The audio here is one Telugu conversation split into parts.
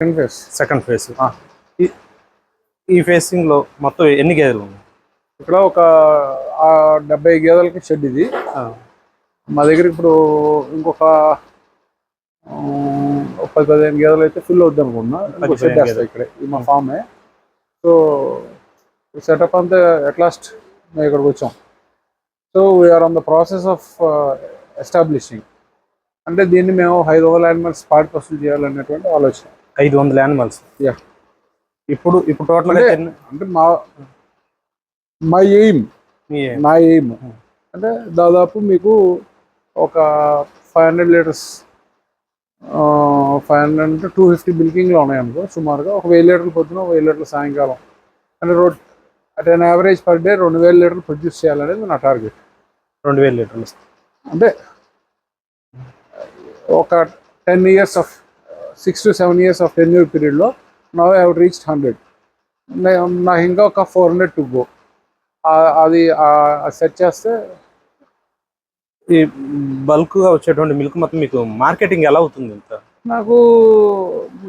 సెకండ్ ఫేస్ సెకండ్ ఫేస్ ఈ ఫేసింగ్లో మొత్తం ఎన్ని గేదెలు ఉన్నాయి? ఇక్కడ ఒక డెబ్బై గేదెలకి షెడ్ ఇది. మా దగ్గర ఇప్పుడు ఇంకొక పది పదిహేను గేదెలు అయితే ఫుల్ అవుద్ది అనుకున్నా ఇంకో షెడ్ వేస్తాయి ఇక్కడ మా ఫామే సో సెటప్ అంతా అట్ లాస్ట్ మేము ఇక్కడికి వచ్చాం. So we are on the process of establishing అంటే దీన్ని మేము ఐదు వందల యానిమల్స్ పార్ట్ వసూలు చేయాలనేటువంటి ఆలోచన. ఐదు వందల యానిమల్స్ Yeah. ఇప్పుడు ఇప్పుడు టోటల్ అంటే- మా మై ఎయిమ్ మీ నా ఎయిమ్ అంటే దాదాపు మీకు ఒక five hundred litres five hundred అంటే టూ ఫిఫ్టీ బిల్కింగ్లో ఉన్నాయి అనుకో సుమారుగా ఒక వెయ్యి లీటర్లు పొద్దున ఒక వెయ్యి లీటర్లు సాయంకాలం. అంటే road at an average per day రెండు వేల లీటర్లు ప్రొడ్యూస్ చేయాలనేది నా టార్గెట్ రెండు వేల లీటర్లు అంటే ఒక ten years of six to seven years of ten year పీరియడ్లో నవ్ హ్యావ్ రీచ్డ్ హండ్రెడ్ నాకు ఇంకా ఒక ఫోర్ హండ్రెడ్ టు గో అది సెట్ చేస్తే ఈ బల్క్గా వచ్చేటువంటి మిల్క్ మొత్తం మీకు మార్కెటింగ్ ఎలా అవుతుంది ఇంత? నాకు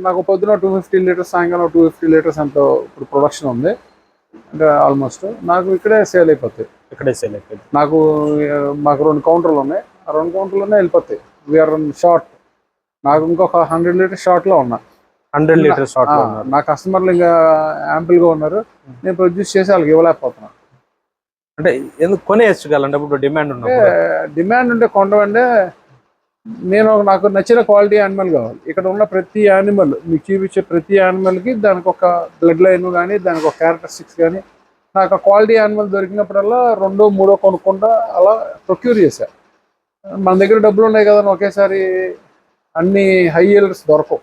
నాకు పొద్దున టూ ఫిఫ్టీ లీటర్స్ సాయంకాలం టూ ఫిఫ్టీ లీటర్స్ అంత ఇప్పుడు ప్రొడక్షన్ ఉంది. అంటే ఆల్మోస్ట్ నాకు ఇక్కడే సేల్ అయిపోతాయి. ఇక్కడే సేల్ అయిపోయింది. నాకు మాకు రెండు కౌంటర్లు ఉన్నాయి. ఆ రెండు కౌంటర్లోనే వెళ్ళిపోతాయి. వీఆర్ షార్ట్ నాకు ఇంకొక హండ్రెడ్ లీటర్స్ షార్ట్లో ఉన్నా. హండ్రెడ్ లీటర్స్ షార్ట్లో నా కస్టమర్లు ఇంకా యాంపుల్గా ఉన్నారు. నేను ప్రొడ్యూస్ చేసి వాళ్ళకి ఇవ్వలేకపోతున్నా. అంటే ఎందుకు కొనేయచ్చు కదండి అప్పుడు డిమాండ్ ఉన్నప్పుడు డిమాండ్ ఉంటే కొండమంటే నేను నాకు నచ్చిన క్వాలిటీ యానిమల్ కావాలి. ఇక్కడ ఉన్న ప్రతి యానిమల్ మీకు చూపించే ప్రతి యానిమల్కి దానికి ఒక బ్లడ్ లైన్ కానీ దానికి ఒక క్యారెక్టరిస్టిక్స్ కానీ నాకు ఆ క్వాలిటీ యానిమల్ దొరికినప్పుడల్లా రెండో మూడో కొనుక్కుంటా అలా ప్రొక్యూర్ చేశా. మన దగ్గర డబ్బులు ఉన్నాయి కదా ఒకేసారి అన్ని హై ఇయర్స్ దొరకవు.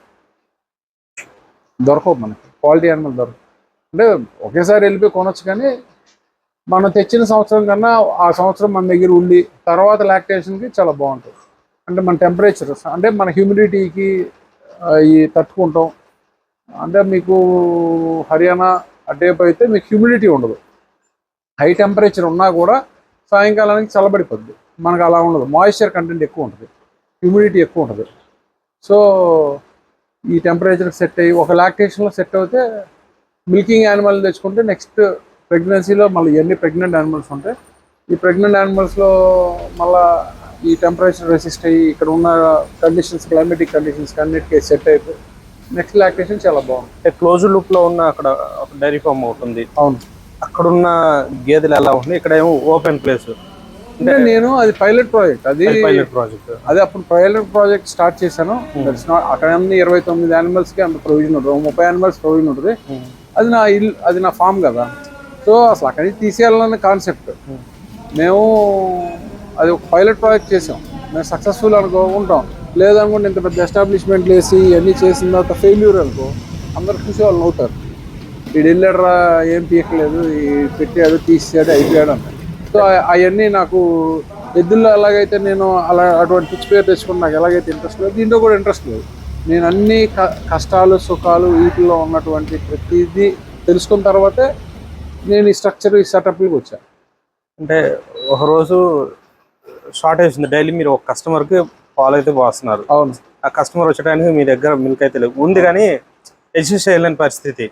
దొరకవు మనకి. క్వాలిటీ యానిమల్ దొరకవు. అంటే ఒకేసారి వెళ్ళిపోయి కొనొచ్చు కానీ మనం తెచ్చిన సంవత్సరం కన్నా ఆ సంవత్సరం మన దగ్గర ఉండి తర్వాత లాక్టేషన్కి చాలా బాగుంటుంది. అంటే మన టెంపరేచర్ అంటే మన హ్యూమిడిటీకి ఈ తట్టుకుంటాం. అంటే మీకు హర్యానా అటేపు అయితే మీకు హ్యూమిడిటీ ఉండదు. హై టెంపరేచర్ ఉన్నా కూడా సాయంకాలానికి చల్లబడిపోద్ది. మనకు అలా ఉండదు. మాయిశ్చర్ కంటెంట్ ఎక్కువ ఉంటుంది. హ్యూమిడిటీ ఎక్కువ ఉంటుంది. సో ఈ టెంపరేచర్ సెట్ అయ్యి ఒక లాక్టేషన్లో సెట్ అవుతే మిల్కింగ్ యానిమల్ తెచ్చుకుంటే నెక్స్ట్ ప్రెగ్నెన్సీలో మళ్ళీ ఎన్ని ప్రెగ్నెంట్ యానిమల్స్ ఉంటాయి. ఈ ప్రెగ్నెంట్ యానిమల్స్లో మళ్ళా ఈ టెంపరేచర్ రెసిస్ట్ అయ్యి ఇక్కడ ఉన్న కండిషన్స్ క్లైమేటిక్ కండిషన్స్ అన్నిటికీ సెట్ అయిపోయి నెక్స్ట్ లాక్టేషన్ చాలా బాగుంది. క్లోజ్ లుక్లో ఉన్న అక్కడ ఒక డైరీ ఫామ్ ఒకటి ఉంది. అవును. అక్కడ ఉన్న గేదెలు ఎలా ఉంది ఇక్కడ ఏమో ఓపెన్ ప్లేస్ అంటే నేను అది పైలట్ ప్రాజెక్ట్ అది పైలట్ ప్రాజెక్ట్ అదే అప్పుడు పైలట్ ప్రాజెక్ట్ స్టార్ట్ చేశాను. దట్స్ నాట్ అక్కడ అన్ని ఇరవై తొమ్మిది యానిమల్స్కి అంత ప్రొవిజన్ ఉంటుంది. ముప్పై యానిమల్స్ ప్రొవిజన్ ఉంటుంది. అది నా ఇల్లు అది నా ఫామ్ కదా. సో అసలు అక్కడికి తీసేయాలన్న కాన్సెప్ట్ మేము అది ఒక పైలట్ ప్రాజెక్ట్ చేసాం మేము సక్సెస్ఫుల్ అనుకో ఉంటాం. లేదనుకుంటే ఇంత పెద్ద ఎస్టాబ్లిష్మెంట్లు వేసి ఇవన్నీ చేసిన తర్వాత ఫెయిల్యూర్ అనుకో అందరు చూసే వాళ్ళు నవ్వుతారు వీడు వెళ్ళాడురా ఏం పీకలేదు ఈ పెట్టాడు తీసాడు అయిపోయాడు అంట సో అవన్నీ నాకు ఎద్దుల్లో ఎలాగైతే నేను అలా అటువంటి పిచ్చి పేరు తెచ్చుకుని నాకు ఎలాగైతే ఇంట్రెస్ట్ లేదు దీంట్లో కూడా ఇంట్రెస్ట్ లేదు. నేను అన్ని క- కష్టాలు సుఖాలు వీటిలో ఉన్నటువంటి ప్రతిదీ తెలుసుకున్న తర్వాతే నేను ఈ స్ట్రక్చర్ ఈ సెటప్కి వచ్చాను అంటే ఒక రోజు షార్టేజ్ ఉంది. డైలీ మీరు ఒక కస్టమర్కి పాలు అయితే పోస్తున్నారు. అవును. ఆ కస్టమర్ వచ్చేటానికి మీ దగ్గర మిల్క్ అయితే లేవు. ఉంది కానీ అడ్జస్ట్ చేయలేని పరిస్థితి.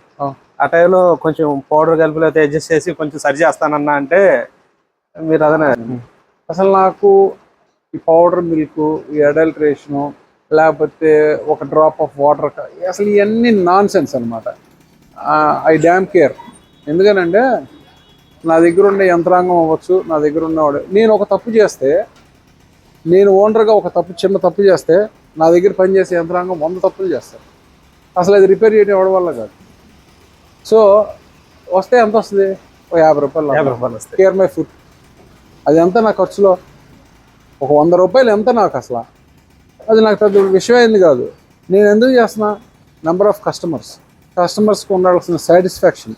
ఆ టైంలో కొంచెం పౌడర్ కలిపి లేకపోతే అడ్జస్ట్ చేసి కొంచెం సరి చేస్తానన్నా అంటే మీరు అదనే అసలు నాకు ఈ పౌడర్ మిల్క్ ఈ అడల్ట్రేషను లేకపోతే ఒక డ్రాప్ ఆఫ్ వాటర్ అసలు ఇవన్నీ నాన్ సెన్స్ అనమాట ఐ డ్యామ్ కేర్ ఎందుకనంటే నా దగ్గర ఉండే యంత్రాంగం అవ్వచ్చు నా దగ్గర ఉన్నవాడు. నేను ఒక తప్పు చేస్తే నేను ఓనర్గా ఒక తప్పు చిన్న తప్పు చేస్తే నా దగ్గర పనిచేసే యంత్రాంగం వంద తప్పులు చేస్తారు. అసలు అది రిపేర్ చేయడం ఎవరి వల్ల కాదు. సో వస్తే ఎంత వస్తుంది? ఒక యాభై రూపాయలు యాభై. రూపాయలు వస్తాయి. కేర్ మై ఫుడ్ అది ఎంత నా ఖర్చులో? ఒక వంద రూపాయలు ఎంత నాకు అసలు? అది నాకు పెద్ద విషయం అయింది కాదు. నేను ఎందుకు చేస్తున్నా? నెంబర్ ఆఫ్ కస్టమర్స్ కస్టమర్స్కి ఉండాల్సిన సాటిస్ఫాక్షన్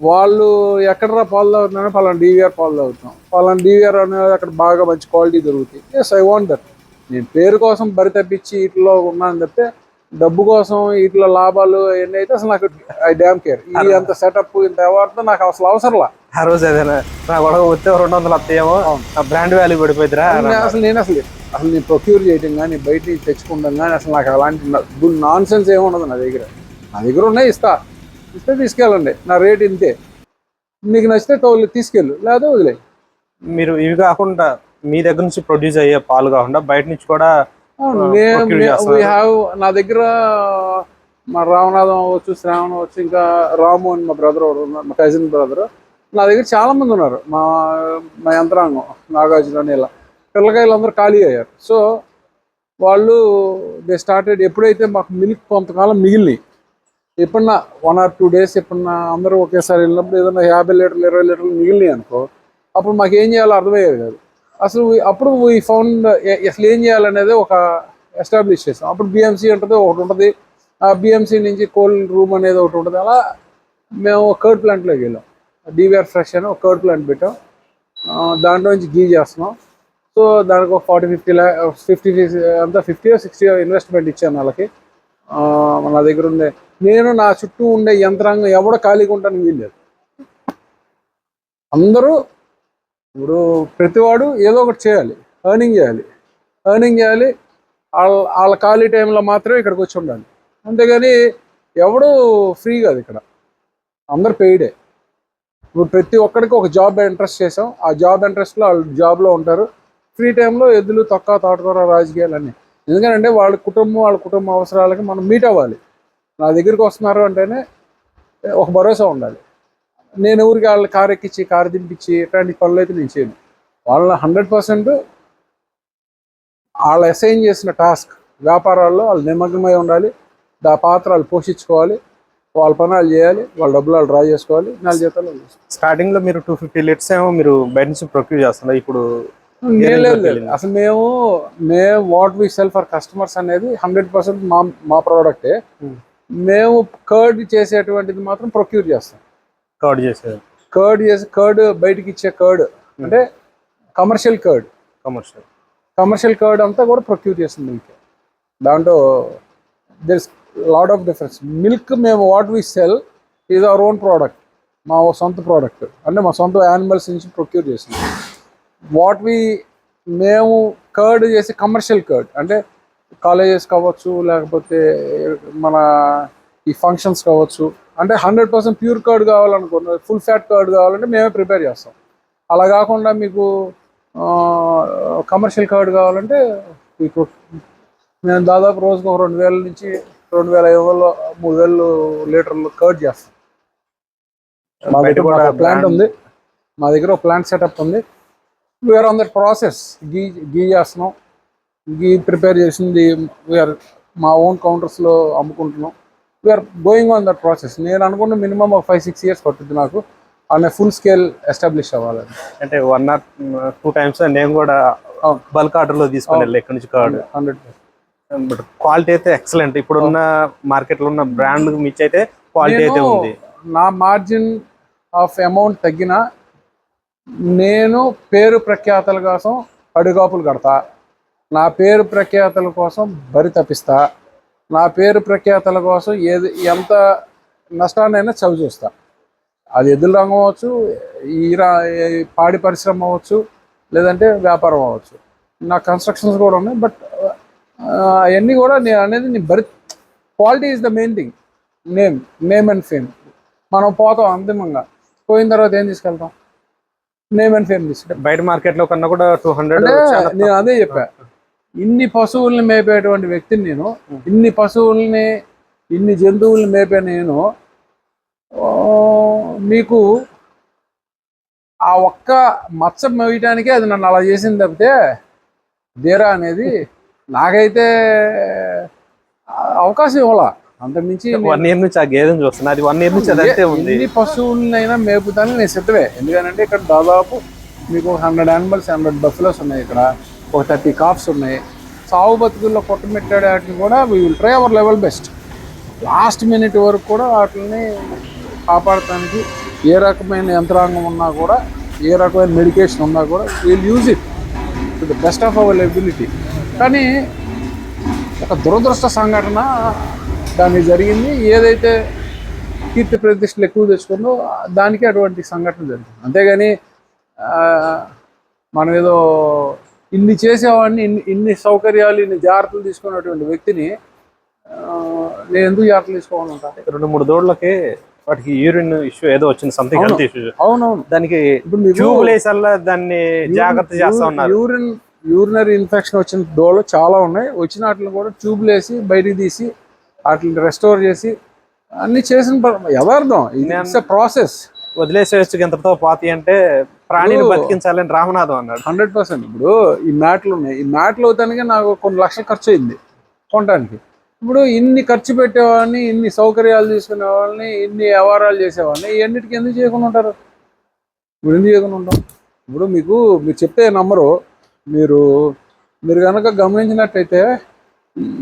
వాళ్ళు ఎక్కడరా పాలు తాగుతున్నారో పలానా డీవీఆర్ పాలు తాగుతున్నాం. పలానా డీవీఆర్ అనేది అక్కడ బాగా మంచి క్వాలిటీ దొరుకుతాయి. ఎస్ ఐ వాంట్ దట్ నేను పేరు కోసం బరి తప్పించి వీటిలో ఉన్నాను తప్పితే డబ్బు కోసం వీటిలో లాభాలు అవన్నీ అయితే అసలు నాకు ఐ డ్యామ్ కేర్ ఈ అంత సెటప్ ఇంత అవార్డుతో నాకు అసలు అవసరంలా. ఆ రోజు ఏదైనా నా గొడవ వస్తే రెండు వందలు వస్తాయేమో. ఆ బ్రాండ్ వాల్యూ పడిపోయిద్దిరా నేను అసలు నేను అసలు అసలు నేను ప్రొక్యూర్ చేయడం కానీ బయట నుంచి తెచ్చుకుంటాం కానీ అసలు నాకు అలాంటి నాన్ సెన్స్ ఏమి ఉండదు నా దగ్గర. నా దగ్గర ఉన్నాయి ఇస్తా. ఇస్తే తీసుకెళ్ళండి. నా రేట్ ఇంతే. నీకు నచ్చితే తోలు తీసుకెళ్ళు. లేదా వదిలే. మీరు ఇవి కాకుండా మీ దగ్గర నుంచి ప్రొడ్యూస్ అయ్యే పాలు కాకుండా బయట నుంచి కూడా have నా దగ్గర మా రామనాథం అవ్వచ్చు శ్రావణ్ అవ్వచ్చు ఇంకా రాము అని మా బ్రదర్ ఉన్నారు మా కజిన్ బ్రదర్ నా దగ్గర చాలా మంది ఉన్నారు. మా మా యంత్రాంగం నాగార్జున ఇలా పిల్లకాయలు అందరూ ఖాళీ అయ్యారు. సో వాళ్ళు దే స్టార్టెడ్ ఎప్పుడైతే మాకు మిల్క్ కొంతకాలం మిగిలినాయి. ఎప్పుడన్నా వన్ ఆర్ టూ డేస్ ఎప్పుడన్నా అందరూ ఒకేసారి వెళ్ళినప్పుడు ఏదైనా యాభై లీటర్లు ఇరవై లీటర్లు మిగిలినాయి అనుకో అప్పుడు మాకు ఏం చేయాలో అర్థమయ్యేది కాదు. అసలు అప్పుడు ఈ ఫౌండ్ అసలు ఏం చేయాలనేది ఒక ఎస్టాబ్లిష్ చేసాం. అప్పుడు బిఎంసీ ఉంటుంది ఒకటి ఉంటుంది. ఆ బిఎంసీ నుంచి కోల్డ్ రూమ్ అనేది ఒకటి ఉంటుంది. అలా మేము కర్డ్ ప్లాంట్లోకి వెళ్ళాం. డివిఆర్ ఫ్రెష్ అని ఒక కర్డ్ ప్లాంట్ పెట్టాం. దాంట్లో నుంచి గీ చేస్తున్నాం. సో దానికి ఒక ఫార్టీ ఫిఫ్టీ ల్యా ఫిఫ్టీ అంతా ఫిఫ్టీ సిక్స్టీ ఇన్వెస్ట్మెంట్ ఇచ్చాను వాళ్ళకి. నా దగ్గర ఉండే నేను నా చుట్టూ ఉండే యంత్రాంగం ఎవడో ఖాళీగా ఉంటాను వీల్లేదు అందరూ ఇప్పుడు ప్రతివాడు ఏదో ఒకటి చేయాలి. ఎర్నింగ్ చేయాలి. ఎర్నింగ్ చేయాలి. వాళ్ళ వాళ్ళ ఖాళీ టైంలో మాత్రమే ఇక్కడికి వచ్చి ఉండాలి. అంతేగాని ఎవడు ఫ్రీ కాదు ఇక్కడ. అందరు పెయిడే ఇప్పుడు ప్రతి ఒక్కరికి ఒక జాబ్ ఇంట్రెస్ట్ చేసాం ఆ జాబ్ ఇంట్రెస్ట్లో వాళ్ళు జాబ్లో ఉంటారు. ఫ్రీ టైంలో ఎద్దులు తొక్క తోటకూర రాజకీయాలు అన్నీ ఎందుకంటే వాళ్ళ కుటుంబం వాళ్ళ కుటుంబ అవసరాలకి మనం మీట్ అవ్వాలి. నా దగ్గరికి వస్తున్నారు అంటేనే ఒక భరోసా ఉండాలి. నేను ఊరికి వాళ్ళ కారు ఎక్కించి కారు దింపించి ఇట్లాంటి పనులు అయితే నేను చేయను. వాళ్ళ హండ్రెడ్ పర్సెంట్ వాళ్ళు అసైన్ చేసిన టాస్క్ వ్యాపారాల్లో వాళ్ళు నిమగ్నమై ఉండాలి. దా పాత్ర వాళ్ళు పోషించుకోవాలి. వాళ్ళ పని వాళ్ళు చేయాలి వాళ్ళ డబ్బులు వాళ్ళు డ్రా చేసుకోవాలి నెల జీతాలు. స్టార్టింగ్లో మీరు టూ ఫిఫ్టీ లీటర్స్ ఏమో మీరు బయట నుంచి ప్రొక్యూర్ చేస్తున్నారు. ఇప్పుడు. అసలు మేము మేము what we sell for customers అనేది హండ్రెడ్ పర్సెంట్ మా మా ప్రోడక్టే Hmm. మేము కర్డ్ చేసేటువంటిది మాత్రం ప్రొక్యూర్ చేస్తాం. కవర్ చేసేది కర్డ్ చేసి కర్డ్ బయటికి ఇచ్చే కర్డ్ అంటే commercial curd commercial commercial curd అంతా కూడా ప్రొక్యూర్ చేస్తుంది మిల్క్ దాంట్లో there is lot of difference milk మేము what we sell is our own product మా సొంత ప్రోడక్ట్ అంటే మా సొంత యానిమల్స్ నుంచి ప్రొక్యూర్ చేసింది వాట్ వి మేము కర్డ్ చేసి కమర్షియల్ కర్డ్ అంటే కాలేజెస్ కావచ్చు లేకపోతే మన ఈ ఫంక్షన్స్ కావచ్చు అంటే హండ్రెడ్ పర్సెంట్ ప్యూర్ కర్డ్ కావాలనుకున్న ఫుల్ ఫ్యాట్ కర్డ్ కావాలంటే మేమే ప్రిపేర్ చేస్తాం. అలా కాకుండా మీకు కమర్షియల్ కార్డ్ కావాలంటే మీకు మేము దాదాపు రోజుకు ఒక రెండు వేల నుంచి రెండు వేల ఐదు వందలు మూడు వేలు లీటర్లు కర్డ్ చేస్తాం. మా దగ్గర కూడా ప్లాంట్ ఉంది. మా దగ్గర ఒక ప్లాంట్ సెటప్ ఉంది. We are on that process గీ గీ చేస్తున్నాం. గీ ప్రిపేర్ చేసింది. వీఆర్ మా ఓన్ కౌంటర్స్లో అమ్ముకుంటున్నాం. We are going on that process నేను అనుకున్న మినిమం ఒక ఫైవ్ సిక్స్ ఇయర్స్ పట్టుద్ది నాకు. అనే ఫుల్ స్కేల్ ఎస్టాబ్లిష్ అవ్వాలని అంటే వన్ ఆర్ టూ టైమ్స్ నేను కూడా. బల్క్ ఆర్డర్లో తీసుకొని వెళ్ళి ఇక్కడ నుంచి కార్డ్ హండ్రెడ్ బట్ క్వాలిటీ అయితే ఎక్సలెంట్. ఇప్పుడున్న మార్కెట్లో ఉన్న బ్రాండ్ మించి అయితే క్వాలిటీ అయితే ఉంది. నా మార్జిన్ ఆఫ్ అమౌంట్ తగ్గిన నేను పేరు ప్రఖ్యాతల కోసం పడిగాపులు కడతా. నా పేరు ప్రఖ్యాతల కోసం బరి తప్పిస్తా. నా పేరు ప్రఖ్యాతల కోసం ఏది ఎంత నష్టాన్నైనా చవి చూస్తా. అది ఎద్దుల రంగం అవ్వచ్చు ఈ పాడి పరిశ్రమ అవ్వచ్చు లేదంటే వ్యాపారం అవ్వచ్చు. నా కన్స్ట్రక్షన్స్ కూడా ఉన్నాయి బట్ అవన్నీ కూడా నేను అనేది నీ బరి quality is the main thing. Name name and fame. మనం పోతాం అంతిమంగా. పోయిన తర్వాత ఏం తీసుకెళ్తాం? నేమ్ అండ్ ఫేమ్ తీసుకెళ్తాం బయట మార్కెట్లో కన్నా కూడా టూ హండ్రెడ్ నేను అదే చెప్పా. ఇన్ని పశువుల్ని మేపేటువంటి వ్యక్తిని నేను ఇన్ని పశువుల్ని ఇన్ని జంతువుల్ని మేపే నేను మీకు ఆ ఒక్క మచ్చ మేయటానికే అది నన్ను అలా చేసింది తప్పితే దేరా అనేది నాకైతే అవకాశం ఇవ్వాల? అంతకుమించి వన్ ఇయర్ నుంచి ఆ గేదెని చూస్తున్నా. అది వన్ ఇయర్ నుంచి అదంతే ఉంది. ఎన్ని పశువులనైనా మేపుతానికి నేను సిద్ధమే. ఎందుకంటే ఇక్కడ దాదాపు మీకు హండ్రెడ్ యానిమల్స్ హండ్రెడ్ బఫ్లోస్ ఉన్నాయి ఇక్కడ. ఒక థర్టీ కాఫ్స్ ఉన్నాయి. సాగు బతుకుల్లో కొట్టమెట్టాడే వాటిని కూడా we will try our level best last minute వరకు కూడా వాటిని కాపాడటానికి ఏ రకమైన యంత్రాంగం ఉన్నా కూడా ఏ రకమైన మెడికేషన్ ఉన్నా కూడా we'll use it to the best of our ability కానీ ఒక దురదృష్ట సంఘటన దానికి జరిగింది. ఏదైతే కీర్తి ప్రతిష్టలు ఎక్కువ తెచ్చుకుందో దానికి అటువంటి సంఘటన జరిగింది. అంతేగాని మనం ఏదో ఇన్ని చేసేవాడిని ఇన్ని ఇన్ని సౌకర్యాలు ఇన్ని జాగ్రత్తలు తీసుకున్నటువంటి వ్యక్తిని నేను ఎందుకు జాగ్రత్తలు తీసుకోవాలి ఉంటాను రెండు మూడు దూడలకి వాటికి యూరిన్ ఇష్యూ ఏదో వచ్చింది సంథింగ్ హెల్త్ ఇష్యూ అవునవును. దానికి ఇప్పుడు మీకు ట్యూబ్ లేసల్లా దాన్ని జాగ్రత్త చేస్తా ఉన్నారు. యూరిన్ యూరినరీ ఇన్ఫెక్షన్ వచ్చిన దోళ్ళు చాలా ఉన్నాయి. వచ్చిన వాటిని కూడా ట్యూబ్లు వేసి బయటికి తీసి వాటిని రెస్టోర్ చేసి అన్ని చేసిన యథార్థం ఇట్స్ ప్రాసెస్ వదిలేసేయచ్చు ఇంతటితో పాతి అంటే ప్రాణిని బతికించాలని రామనాథం అన్నాడు. హండ్రెడ్ పర్సెంట్ ఇప్పుడు ఈ మ్యాట్లు ఉన్నాయి. ఈ మ్యాట్లు అవుతానికి నాకు కొన్ని లక్షలు ఖర్చు అయింది కొనడానికి. ఇప్పుడు ఇన్ని ఖర్చు పెట్టేవాడిని ఇన్ని సౌకర్యాలు తీసుకునే వాళ్ళని ఇన్ని వ్యవహారాలు చేసేవాడిని ఇవన్నిటికి ఎందుకు చేయకుండా ఉంటారు? ఇప్పుడు ఎందుకు చేయకుండా ఉంటాం? ఇప్పుడు మీకు మీరు చెప్తే నమ్మరు. మీరు మీరు కనుక గమనించినట్టయితే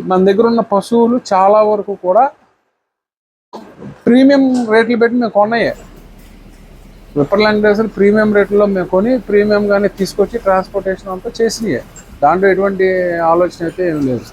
మన దగ్గర ఉన్న పశువులు చాలా వరకు కూడా ప్రీమియం రేట్లు పెట్టి మేము కొన్నాయే. విప్పర్లాంగ్ రేసులు ప్రీమియం రేట్లో మేము కొని ప్రీమియంగానే తీసుకొచ్చి ట్రాన్స్పోర్టేషన్ అంతా చేసినాయి. దాంట్లో ఎటువంటి ఆలోచన అయితే ఏం లేదు.